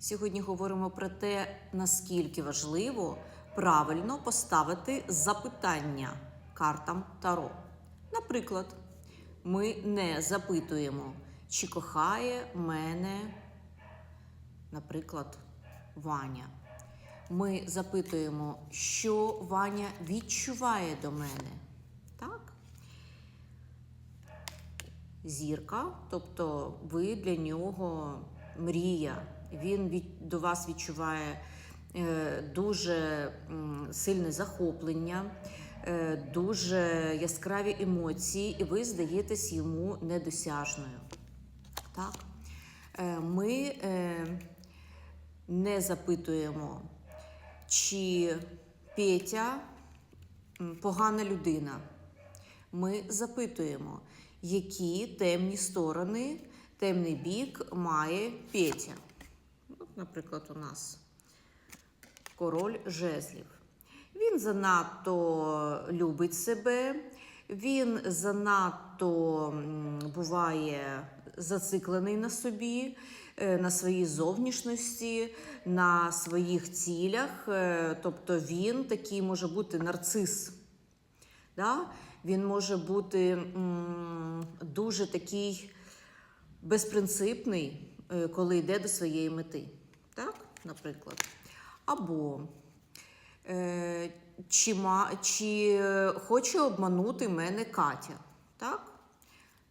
Сьогодні говоримо про те, наскільки важливо правильно поставити запитання картам Таро. Наприклад, ми не запитуємо, чи кохає мене, наприклад, Ваня. Ми запитуємо, що Ваня відчуває до мене. Так? Зірка, тобто ви для нього мрія. Він від, до вас відчуває е, дуже м, сильне захоплення, е, дуже яскраві емоції, і ви здаєтесь йому недосяжною. Так? Е, ми е, не запитуємо, чи Петя погана людина. Ми запитуємо, які темні сторони, темний бік має Петя. Наприклад, у нас король жезлів. Він занадто любить себе, він занадто буває зациклений на собі, е, на своїй зовнішності, на своїх цілях. Е, Тобто він такий може бути нарцис. Да? Він може бути дуже такий безпринципний, е, коли йде до своєї мети. Наприклад. Або е, чи, ма, чи хоче обманути мене Катя. Так?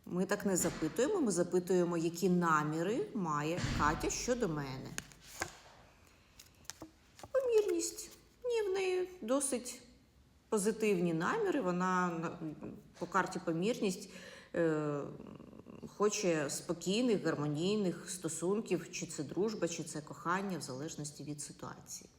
Ми так не запитуємо, ми запитуємо, які наміри має Катя щодо мене. Помірність. Ні, в неї досить позитивні наміри. Вона по карті помірність е, хоче спокійних, гармонійних стосунків, чи це дружба, чи це кохання, в залежності від ситуації.